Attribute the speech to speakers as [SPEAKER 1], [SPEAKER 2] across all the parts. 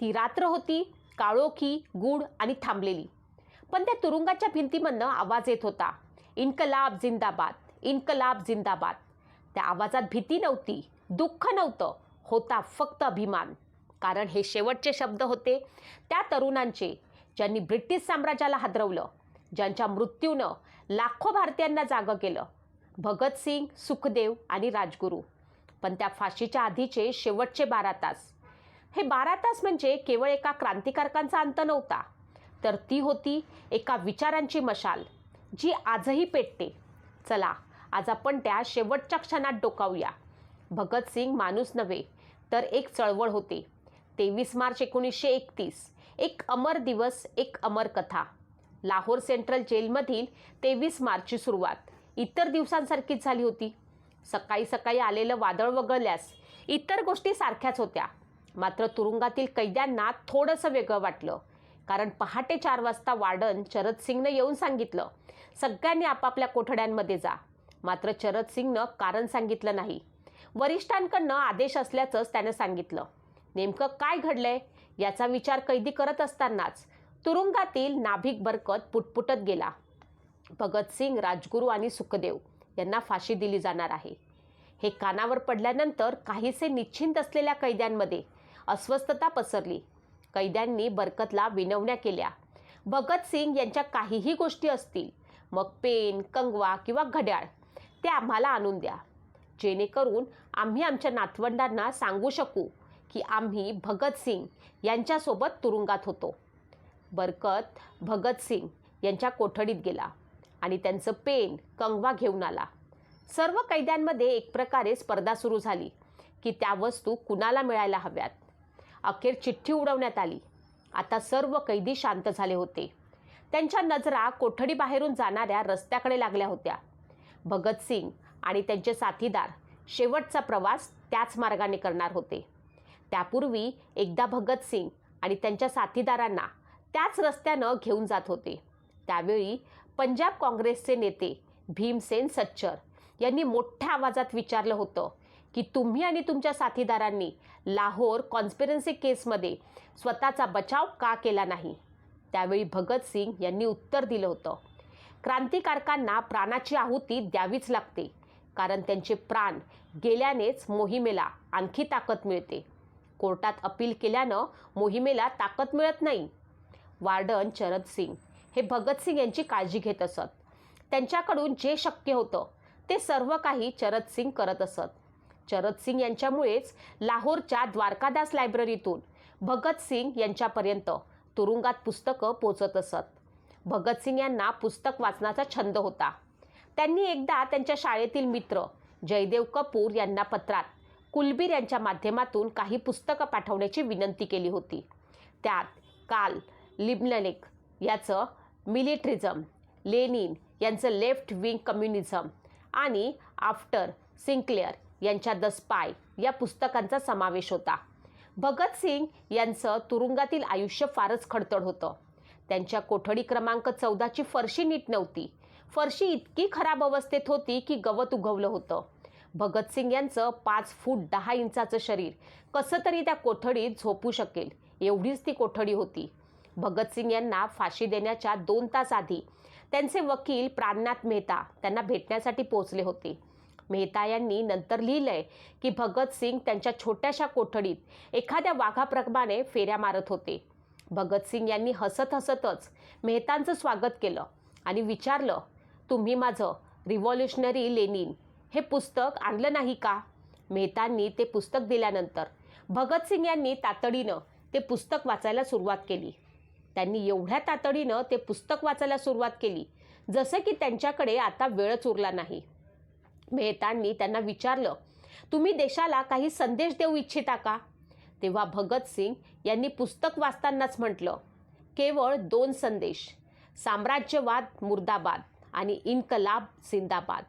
[SPEAKER 1] ती रात्र होती काळोखी गूढ आणि थांबलेली. पण त्या तुरुंगाच्या भिंतीमधनं आवाज येत होता इन्कलाब जिंदाबाद इन्कलाब जिंदाबाद. त्या आवाजात भीती नव्हती दुःख नव्हतं होता फक्त अभिमान. कारण हे शेवटचे शब्द होते त्या तरुणांचे ज्यांनी ब्रिटिश साम्राज्याला हादरवलं ज्यांच्या मृत्यूनं लाखो भारतीयांना जागं केलं भगतसिंग सुखदेव आणि राजगुरू. पण त्या फाशीच्या आधीचे शेवटचे बारा तास हे बारा तास म्हणजे केवळ एका क्रांतिकारकांचा अंत नव्हता. तर ती होती एका विचारांची मशाल जी आजही पेटते. चला आज आपण त्या शेवटच्या क्षणात डोकावूया. भगतसिंग माणूस नव्हे तर एक चळवळ होते. तेवीस मार्च एकोणीसशे एकतीस एक अमर दिवस एक अमर कथा. लाहोर सेंट्रल जेलमधील तेवीस मार्चची सुरुवात. इतर दिवसांसारखीच झाली होती. सकाळी सकाळी आलेलं वादळ वगळल्यास इतर गोष्टी सारख्याच होत्या. मात्र तुरुंगातील कैद्यांना थोडंसं वेगळं वाटलं. कारण पहाटे चार वाजता वार्डन चरद सिंगनं येऊन सांगितलं सगळ्यांनी आपापल्या कोठड्यांमध्ये जा. मात्र चरद सिंगनं कारण सांगितलं नाही. वरिष्ठांकडनं आदेश असल्याचंच त्यानं सांगितलं. नेमकं काय घडलंय याचा विचार कैदी करत असतानाच तुरुंगातील नाभिक बरकत पुटपुटत गेला. भगतसिंग राजगुरू आणि सुखदेव यांना फाशी दिली जाणार आहे. हे कानावर पडल्यानंतर काहीसे निश्चिंत असलेल्या कैद्यांमध्ये अस्वस्थता पसरली. कैद्यांनी बरकतला विनवण्या केल्या. भगतसिंग यांच्या काहीही गोष्टी असतील मग पेन कंगवा किंवा घड्याळ ते आम्हाला आणून द्या. जेणेकरून आम्ही आमच्या नातवंडांना सांगू शकू की आम्ही भगतसिंग यांच्यासोबत तुरुंगात होतो. बरकत भगतसिंग यांच्या कोठडीत गेला आणि त्यांचं पेन कंगवा घेऊन आला. सर्व कैद्यांमध्ये एक प्रकारे स्पर्धा सुरू झाली की त्या वस्तू कुणाला मिळायला हव्यात? अखेर चिठ्ठी उडवण्यात आली. आता सर्व कैदी शांत झाले होते. त्यांच्या नजरा कोठडी बाहेरून जाणाऱ्या रस्त्याकडे लागल्या होत्या. भगतसिंग आणि त्यांचे साथीदार शेवटचा प्रवास त्याच मार्गाने करणार होते. त्यापूर्वी एकदा भगतसिंग आणि त्यांच्या साथीदारांना त्याच रस्त्यानं घेऊन जात होते. त्यावेळी पंजाब काँग्रेसचे नेते भीमसेन सच्चर यांनी मोठ्या आवाजात विचारलं होतं की तुम्ही आणि तुमच्या साथीदारांनी लाहोर कॉन्स्पिरन्सी केसमध्ये स्वतःचा बचाव का केला नाही? त्यावेळी भगतसिंग यांनी उत्तर दिलं होतं. क्रांतिकारकांना प्राणाची आहुती द्यावीच लागते कारण त्यांचे प्राण गेल्यानेच मोहिमेला आणखी ताकद मिळते. कोर्टात अपील केल्यानं मोहिमेला ताकद मिळत नाही. वार्डन चरद सिंग हे भगतसिंग यांची काळजी घेत असत. त्यांच्याकडून जे शक्य होतं ते सर्व काही चरद सिंग करत असत. चरद सिंग यांच्यामुळेच लाहोरच्या द्वारकादास लायब्ररीतून भगतसिंग यांच्यापर्यंत तुरुंगात पुस्तकं पोचत असत. भगतसिंग यांना पुस्तक वाचनाचा छंद होता. त्यांनी एकदा त्यांच्या शाळेतील मित्र जयदेव कपूर यांना पत्रात कुलबीर यांच्या माध्यमातून काही पुस्तकं पाठवण्याची विनंती केली होती. त्यात काल लिबनलेक याचं मिलिटरिझम लेनिन यांचं लेफ्ट विंग कम्युनिझम आणि आफ्टर सिंक्लेअर यांच्या द स्पाय या पुस्तकांचा समावेश होता. भगतसिंग यांचं तुरुंगातील आयुष्य फारच खडतड होतं. त्यांच्या कोठडी क्रमांक चौदाची फरशी नीट नव्हती. फरशी इतकी खराब अवस्थेत होती की गवत उगवलं होतं. भगतसिंग यांचं पाच फूट दहा इंचाचं शरीर कसं तरी त्या कोठडीत झोपू शकेल एवढीच ती कोठडी होती. भगतसिंग यांना फाशी देण्याच्या दोन तास आधी त्यांचे वकील प्राणनाथ मेहता त्यांना भेटण्यासाठी पोहोचले होते. मेहता यांनी नंतर लिहिलंय की भगतसिंग त्यांच्या छोट्याशा कोठडीत एखाद्या वाघाप्रमाणे फेऱ्या मारत होते. भगतसिंग यांनी हसत हसतच मेहतांचं स्वागत केलं आणि विचारलं तुम्ही माझं रिव्हॉल्युशनरी लेनिन हे पुस्तक आणलं नाही का? मेहतांनी ते पुस्तक दिल्यानंतर भगतसिंग यांनी तातडीनं ते पुस्तक वाचायला सुरुवात केली. त्यांनी एवढ्या तातडीनं ते पुस्तक वाचायला सुरुवात केली जसं की त्यांच्याकडे आता वेळच उरला नाही. मेहतांनी त्यांना विचारलं तुम्ही देशाला काही संदेश देऊ इच्छिता का? तेव्हा भगतसिंग यांनी पुस्तक वाचतानाच म्हटलं केवळ दोन संदेश साम्राज्यवाद मुर्दाबाद आणि इन्कलाब सिंदाबाद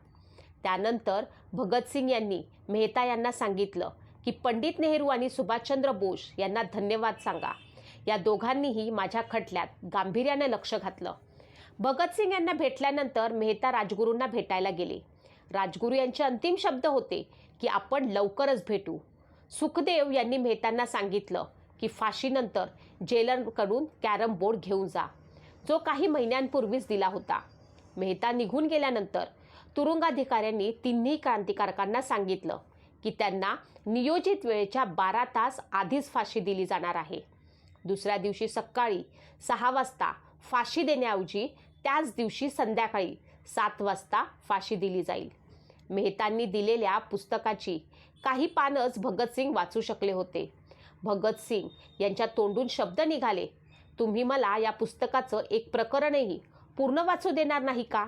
[SPEAKER 1] त्यानंतर भगतसिंग यांनी मेहता यांना सांगितलं की पंडित नेहरू आणि सुभाषचंद्र बोस यांना धन्यवाद सांगा. या दोघांनीही माझ्या खटल्यात गांभीर्यानं लक्ष घातलं. भगतसिंग यांना भेटल्यानंतर मेहता राजगुरूंना भेटायला गेले. राजगुरू यांचे अंतिम शब्द होते की आपण लवकरच भेटू. सुखदेव यांनी मेहतांना सांगितलं की फाशीनंतर जेलरकडून कॅरम बोर्ड घेऊन जा. जो काही महिन्यांपूर्वीच दिला होता. मेहता निघून गेल्यानंतर तुरुंगाधिकाऱ्यांनी तिन्ही क्रांतिकारकांना सांगितलं की त्यांना नियोजित वेळेच्या बारा तास आधीच फाशी दिली जाणार आहे. दुसऱ्या दिवशी सकाळी सहा वाजता फाशी देण्याऐवजी त्याच दिवशी संध्याकाळी सात वाजता फाशी दिली जाईल. मेहतांनी दिलेल्या पुस्तकाची काही पानच भगतसिंग वाचू शकले होते. भगतसिंग यांच्या तोंडून शब्द निघाले. तुम्ही मला या पुस्तकाचं एक प्रकरणही पूर्ण वाचू देणार नाही का?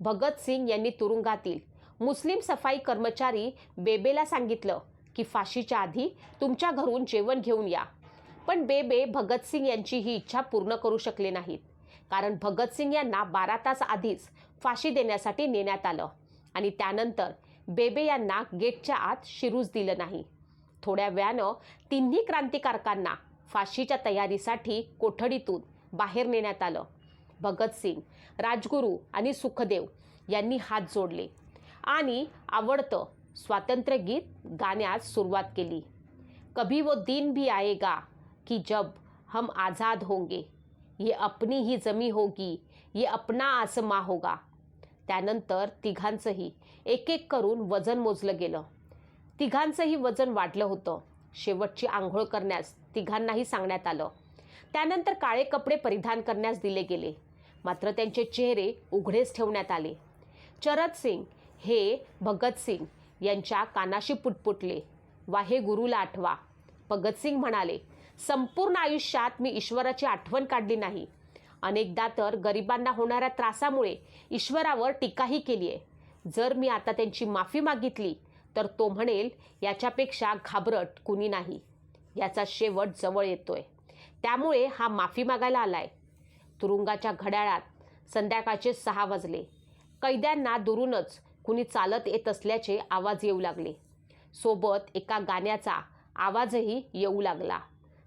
[SPEAKER 1] भगतसिंग यांनी तुरुंगातील मुस्लिम सफाई कर्मचारी बेबेला सांगितलं की फाशीच्या आधी तुमच्या घरून जेवण घेऊन या. पण बेबे भगतसिंग यांची ही इच्छा पूर्ण करू शकले नाहीत. कारण भगतसिंग यांना बारा तास आधीच फाशी देण्यासाठी नेण्यात आलं. आणि त्यानंतर बेबे यांना गेटच्या आत शिरूच दिलं नाही. थोड्या वेळानं तिन्ही क्रांतिकारकांना फाशीच्या तयारीसाठी कोठडीतून बाहेर नेण्यात आलं. भगतसिंग राजगुरू आणि सुखदेव यांनी हात जोडले आणि आवडतं स्वातंत्र्यगीत गाण्यास सुरुवात केली. कभी वो दिन भी आएगा की जब हम आझाद होंगे. ये अपनी ही जमी होगी ये अपना आसमा होगा। त्यानंतर तिघांचंही एक एक करून वजन मोजलं गेलं. तिघांचंही वजन वाढलं होतं. शेवटची आंघोळ करण्यास तिघांनाही सांगण्यात आलं. त्यानंतर काळे कपडे परिधान करण्यास दिले गेले. मात्र त्यांचे चेहरे उघडेच ठेवण्यात आले. चरत सिंग हे भगतसिंग यांच्या कानाशी पुटपुटले. वा हे गुरुला आठवा. भगतसिंग म्हणाले संपूर्ण आयुष्यात मी ईश्वराची आठवण काढली नाही. अनेकदा तर गरिबांना होणाऱ्या त्रासामुळे ईश्वरावर टीकाही केली आहे. जर मी आता त्यांची माफी मागितली तर तो म्हणेल याच्यापेक्षा घाबरट कुणी नाही. याचा शेवट जवळ येतोय. त्यामुळे हा माफी मागायला आलाय. तुरुंगाच्या घड्याळात संध्याकाळचे सहा वाजले. कैद्यांना दुरूनच कुणी चालत येत असल्याचे आवाज येऊ लागले. सोबत एका गाण्याचा आवाजही येऊ लागला.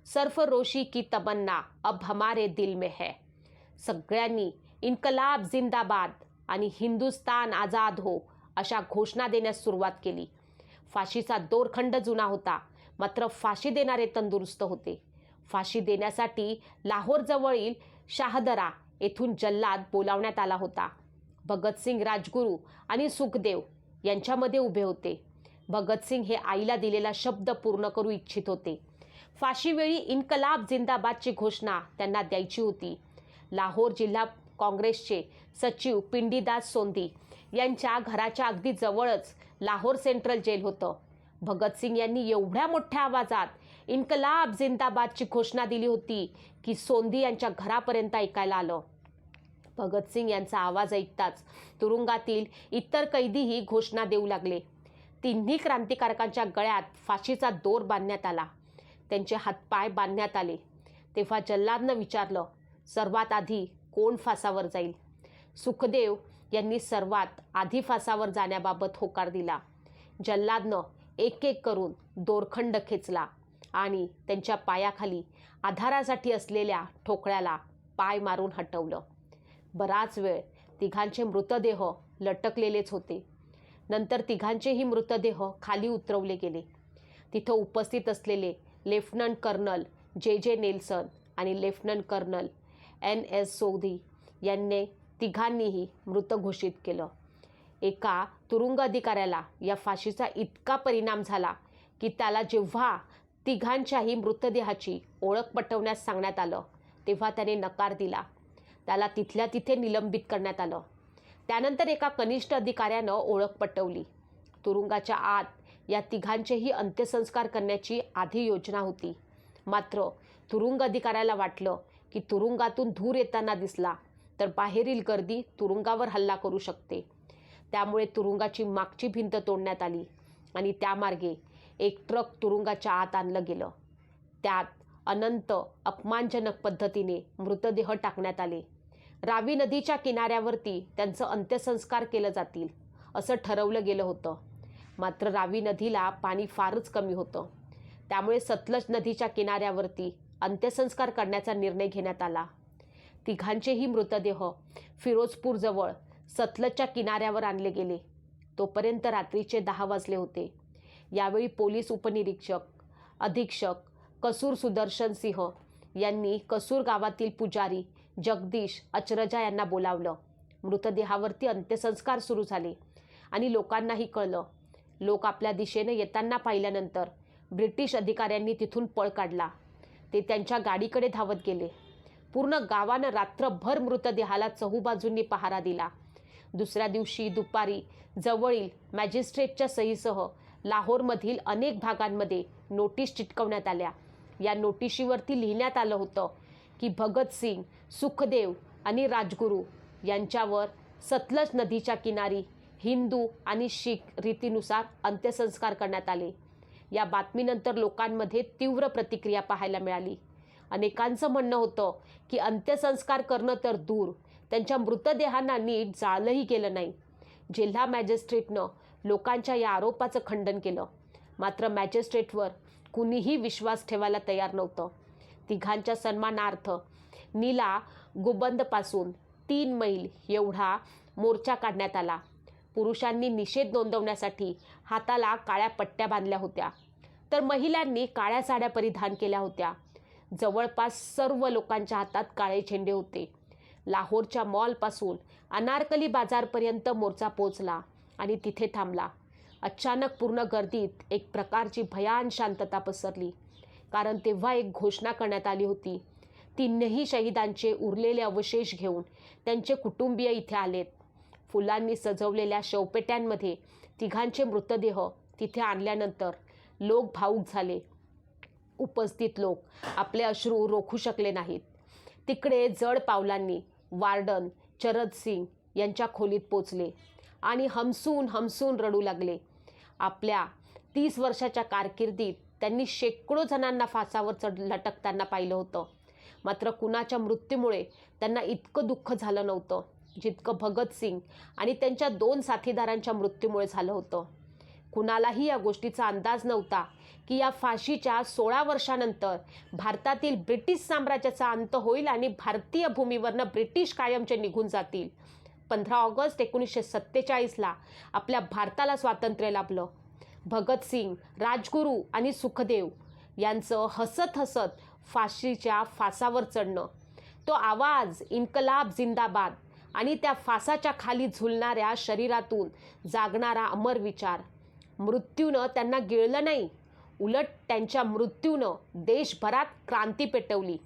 [SPEAKER 1] सर्फ रोशी की तमन्ना अब हमारे दिल में है। सगळ्यांनी इन्कलाब जिंदाबाद आणि हिंदुस्तान आझाद हो अशा घोषणा देण्यास सुरुवात केली. फाशीचा दोरखंड जुना होता मात्र फाशी देणारे तंदुरुस्त होते. फाशी देण्यासाठी लाहोरजवळील शाहदरा येथून जल्लाद बोलावण्यात आला होता. भगतसिंग राजगुरू आणि सुखदेव यांच्यामध्ये उभे होते. भगतसिंग हे आईला दिलेला शब्द पूर्ण करू इच्छित होते. फाशीवेळी इन्कलाब जिंदाबादची घोषणा त्यांना द्यायची होती. लाहोर जिल्हा काँग्रेसचे सचिव पिंडीदास सोंदी यांच्या घराच्या अगदी जवळच लाहोर सेंट्रल जेल होतं. भगतसिंग यांनी एवढ्या मोठ्या आवाजात इन्कलाब जिंदाबादची घोषणा दिली होती की सोंदी यांच्या घरापर्यंत ऐकायला आलं. भगतसिंग यांचा आवाज ऐकताच तुरुंगातील इतर कैदीही घोषणा देऊ लागले. तिन्ही क्रांतिकारकांच्या गळ्यात फाशीचा दोर बांधण्यात आला. त्यांचे हातपाय बांधण्यात आले. तेव्हा जल्लादनं विचारलं सर्वात आधी कोण फासावर जाईल? सुखदेव यांनी सर्वात आधी फासावर जाण्याबाबत होकार दिला. जल्लादनं एक एक करून दोरखंड खेचला आणि त्यांच्या पायाखाली आधारासाठी असलेल्या ठोकळ्याला पाय मारून हटवलं. बराच वेळ तिघांचे मृतदेह लटकलेलेच होते. नंतर तिघांचेही मृतदेह खाली उतरवले गेले. तिथं उपस्थित असलेले लेफ्टनंट कर्नल जे जे नेल्सन आणि लेफ्टनंट कर्नल एन एस सोधी यांनी तिघांनीही मृत घोषित केलं. एका तुरुंग अधिकाऱ्याला या फाशीचा इतका परिणाम झाला की त्याला जेव्हा तिघांच्याही मृतदेहाची ओळख पटवण्यास सांगण्यात आलं तेव्हा त्याने नकार दिला. त्याला तिथल्या तिथे निलंबित करण्यात आलं. त्यानंतर एका कनिष्ठ अधिकाऱ्यानं ओळख पटवली. तुरुंगाच्या आत या तिघांचेही अंत्यसंस्कार करण्याची आधी योजना होती. मात्र तुरुंग अधिकाऱ्याला वाटलं की तुरुंगातून धूर येताना दिसला तर बाहेरील गर्दी तुरुंगावर हल्ला करू शकते. त्यामुळे तुरुंगाची मागची भिंत तोडण्यात आली आणि त्यामार्गे एक ट्रक तुरुंगाच्या आत आणलं गेलं. त्यात अनंत अपमानजनक पद्धतीने मृतदेह टाकण्यात आले. रावी नदीच्या किनाऱ्यावरती त्यांचं अंत्यसंस्कार केलं जातील असं ठरवलं गेलं होतं. मात्र रावी नदीला पाणी फारच कमी होतं. त्यामुळे सतलज नदीच्या किनाऱ्यावरती अंत्यसंस्कार करण्याचा निर्णय घेण्यात आला. तिघांचेही मृतदेह फिरोजपूरजवळ सतलजच्या किनाऱ्यावर आणले गेले. तोपर्यंत रात्रीचे दहा वाजले होते. यावेळी पोलीस उपनिरीक्षक अधीक्षक कसूर सुदर्शन सिंह यांनी कसूर गावातील पुजारी जगदीश अचरजा यांना बोलावलं. मृतदेहावरती अंत्यसंस्कार सुरू झाले आणि लोकांनाही कळलं लोक आपल्या दिशेने येताना पाहिल्यानंतर ब्रिटिश अधिकाऱ्यांनी तिथून पळ काढला. ते त्यांच्या गाडीकडे धावत गेले. पूर्ण गावानं रात्रभर मृतदेहाला चहूबाजूंनी पहारा दिला. दुसऱ्या दिवशी दुपारी जवळील मॅजिस्ट्रेटच्या सहीसह लाहोरमधील अनेक भागांमध्ये नोटीस चिटकवण्यात आल्या. या नोटिशीवरती लिहिण्यात आलं होतं की भगतसिंग सुखदेव आणि राजगुरू यांच्यावर सतलज नदीच्या किनारी हिंदू आणि शीख रीतीनुसार अंत्यसंस्कार करण्यात आले. या बातमीनंतर लोकांमध्ये तीव्र प्रतिक्रिया पाहायला मिळाली. अनेकांचं म्हणणं होतं की अंत्यसंस्कार करणं तर दूर त्यांच्या मृतदेहांना नीट जाळलंही गेलं नाही. जिल्हा मॅजिस्ट्रेटनं लोकांच्या या आरोपाचं खंडन केलं. मात्र मॅजिस्ट्रेटवर कुणीही विश्वास ठेवायला तयार नव्हतं. तिघांच्या सन्मानार्थ नीला गुबंदपासून तीन मैल एवढा मोर्चा काढण्यात आला. पुरुषांनी निषेध नोंदवण्यासाठी हाताला काळ्या पट्ट्या बांधल्या होत्या. तर महिलांनी काळ्या साड्या परिधान केल्या होत्या. जवळपास सर्व लोकांच्या हातात काळे झेंडे होते. लाहोरच्या मॉलपासून अनारकली बाजारपर्यंत मोर्चा पोचला आणि तिथे थांबला. अचानक पूर्ण गर्दीत एक प्रकारची भयान शांतता पसरली. कारण तेव्हा एक घोषणा करण्यात आली होती. तीनही शहीदांचे उरलेले अवशेष घेऊन त्यांचे कुटुंबीय इथे आलेत. फुलांनी सजवलेल्या शवपेट्यांमध्ये तिघांचे मृतदेह तिथे आणल्यानंतर लोक भाऊक झाले. उपस्थित लोक आपले अश्रू रोखू शकले नाहीत. तिकडे जड पावलांनी वार्डन चरद सिंग यांच्या खोलीत पोचले आणि हमसून हमसून रडू लागले. आपल्या तीस वर्षाच्या कारकिर्दीत त्यांनी शेकडो जणांना फासावर चढ लटकताना पाहिलं होतं. मात्र कुणाच्या मृत्यूमुळे त्यांना इतकं दुःख झालं नव्हतं. जितकं भगतसिंग आणि त्यांच्या दोन साथीदारांच्या मृत्यूमुळे झालं होतं. कुणालाही या गोष्टीचा अंदाज नव्हता की या फाशीच्या सोळा वर्षानंतर भारतातील ब्रिटिश साम्राज्याचा अंत होईल आणि भारतीय भूमीवरनं ब्रिटिश कायमचे निघून जातील. पंधरा ऑगस्ट एकोणीसशे सत्तेचाळीसला आपल्या भारताला स्वातंत्र्य लाभलं. भगतसिंग राजगुरू आणि सुखदेव यांचं हसत हसत फाशीच्या फासावर चढणं. तो आवाज इन्कलाब जिंदाबाद आणि त्या फासाच्या खाली झुलणाऱ्या शरीरातून जागणारा अमर विचार. मृत्यूनं त्यांना गिळलं नाही. उलट त्यांच्या मृत्यूनं देशभरात क्रांती पेटवली.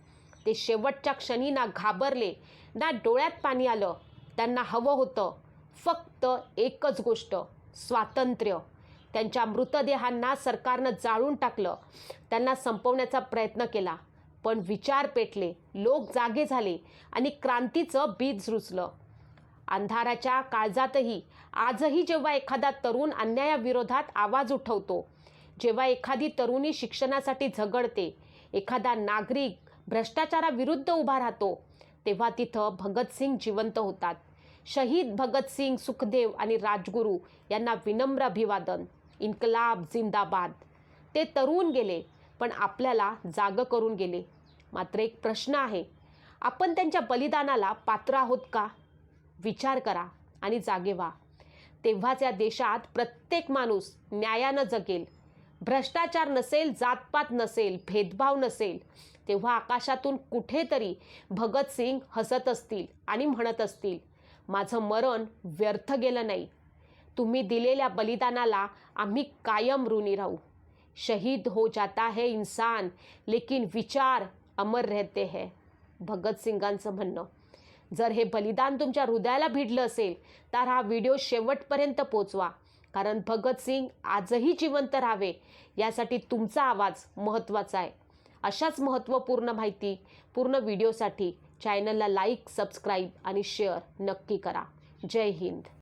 [SPEAKER 1] ते शेवटच्या क्षणी ना घाबरले ना डोळ्यात पाणी आलं. त्यांना हवं होतं फक्त एकच गोष्ट स्वातंत्र्य. त्यांच्या मृतदेहांना सरकारनं जाळून टाकलं. त्यांना संपवण्याचा प्रयत्न केला. पण विचार पेटले लोक जागे झाले आणि क्रांतीचं बीज रुचलं अंधाराच्या काळजातही आजही जेव्हा एखादा तरुण अन्यायाविरोधात आवाज उठवतो जेव्हा एखादी तरुणी शिक्षणासाठी झगडते एखादा नागरिक भ्रष्टाचाराविरुद्ध उभा राहतो तेव्हा तिथं भगतसिंग जिवंत होतात. शहीद भगतसिंग सुखदेव आणि राजगुरू यांना विनम्र अभिवादन. इन्कलाब जिंदाबाद. ते तरुण गेले पण आपल्याला जागं करून गेले. मात्र एक प्रश्न आहे आपण त्यांच्या बलिदानाला पात्र आहोत का? विचार करा आणि जागे व्हा. तेव्हाच या देशात प्रत्येक माणूस न्यायानं जगेल. भ्रष्टाचार नसेल जातपात नसेल भेदभाव नसेल तेव्हा आकाशातून कुठेतरी भगतसिंग हसत असतील आणि म्हणत असतील माझं मरण व्यर्थ गेलं नाही. तुम्ही दिलेल्या बलिदानाला आम्ही कायम ऋणी राहू. शहीद हो जाता है इंसान। लेकिन विचार अमर रहते है। भगतसिंगांचं म्हणणं जर हे बलिदान तुमच्या हृदयाला भिडलं असेल तर हा व्हिडिओ शेवटपर्यंत पोचवा. कारण भगतसिंग आजही जिवंत राहावे यासाठी तुमचा आवाज महत्त्वाचा आहे. अशाच महत्त्वपूर्ण माहिती पूर्ण व्हिडिओसाठी चॅनलला लाईक सबस्क्राईब आणि शेअर नक्की करा. जय हिंद.